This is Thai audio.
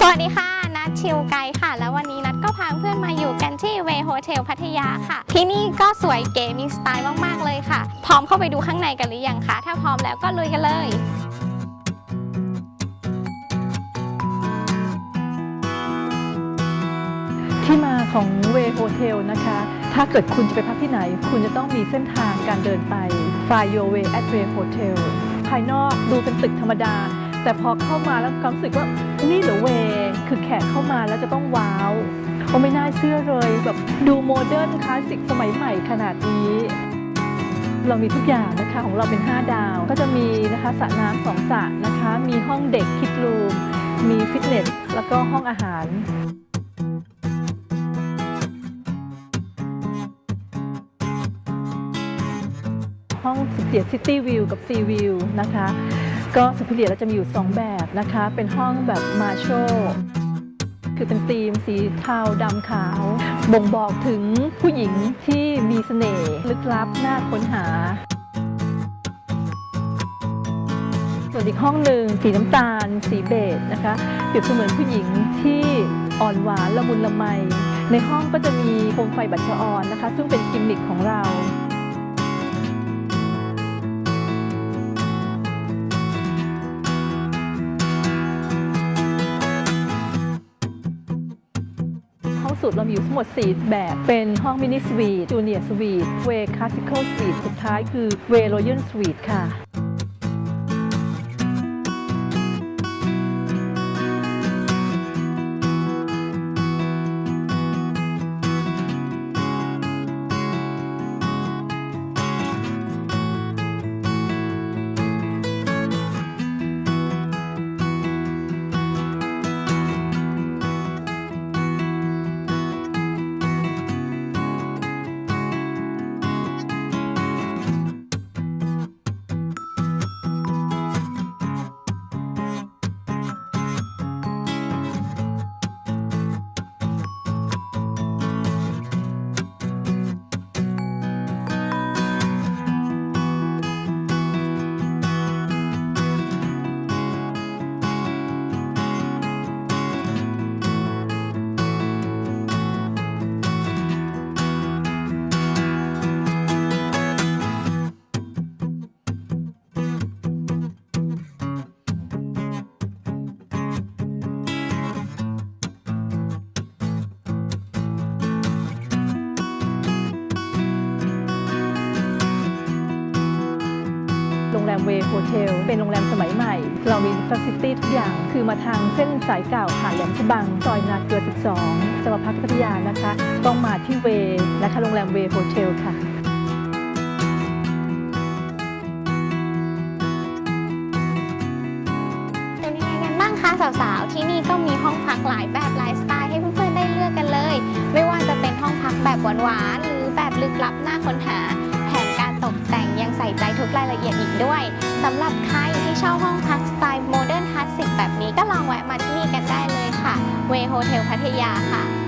สวัสดีค่ะ นัดชิวไกค่ะ แล้ววันนี้นัดก็พาเพื่อนมาอยู่กันที่เวโฮเทลพัทยาค่ะ ที่นี่ก็สวยเก๋มีสไตล์มาก ๆ เลยค่ะ พร้อมเข้าไปดูข้างในกันหรือยังคะ ถ้าพร้อมแล้วก็ลุยกันเลยที่มาของเวโฮเทลนะคะ ถ้าเกิดคุณจะไปพักที่ไหน คุณจะต้องมีเส้นทางการเดินไป Find Your Way at Way Hotel ภายนอกดูเป็นตึกธรรมดา แต่พอเข้ามาแล้วความรู้สึกว่านี่เหรือเวคือแขกเข้ามาแล้วจะต้องว้าวโอ้ไม่น่าเชื่อเลยแบบดูโมเดิร์นคลาสสิกสมัยใหม่ขนาดนี้ เรามีทุกอย่างนะคะของเราเป็น 5 ดาว ก็จะมีนะคะสระน้ำสองสระนะคะ มีห้องเด็กคิดรูม มีฟิตเนส แล้วก็ห้องอาหารห้องสุเดียซิตี้วิวกับซีวิวนะคะ ก็สุเดียเราจะมีอยู่ 2 แบบนะคะ เป็นห้องแบบมาโชคือเป็นธีมสีเทาดำขาว บ่งบอกถึงผู้หญิงที่มีเสน่ห์ลึกลับน่าค้นหา ส่วนอีกห้องหนึ่งสีน้ำตาล สีเบจนะคะเปรียบเสมือนผู้หญิงที่อ่อนหวานละมุนละไม ในห้องก็จะมีโคมไฟบัตชออนนะคะ ซึ่งเป็นกิมมิคของเรา สุดเรามีอยู่ทั้งหมด 4 แบบ เป็นห้องมินิสวีทจูเนียร์สวีทเวคลาสสิคอลสวีทสุดท้ายคือเวโรยัลสวีทค่ะ โรงแรมเวโฮเทล เป็นโรงแรมสมัยใหม่ เรามีฟัซิลิตี้ทุกอย่าง คือมาทางเส้นสายเก่าผ่านแหลมฉบัง ซอยนาเกลือ 12จะมาพักพัทยานะคะ ต้องมาที่เวนะคะโรงแรมเวโฮเทลค่ะเป็นยังไงกันบ้างคะสาวๆ ที่นี่ก็มีห้องพักหลายแบบหลายสไตล์ให้เพื่อนๆได้เลือกกันเลย ไม่ว่าจะเป็นห้องพักแบบหวานๆหรือแบบลึกลับน่าค้นหา อียดอีกด้วยสำหรับใครที่ชอบห้องพักสไตล์โมเดิร์นคลาสสิกแบบนี้ก็ลองแวะมาที่นี่กันได้เลยค่ะเวโฮเทลพัทยาค่ะ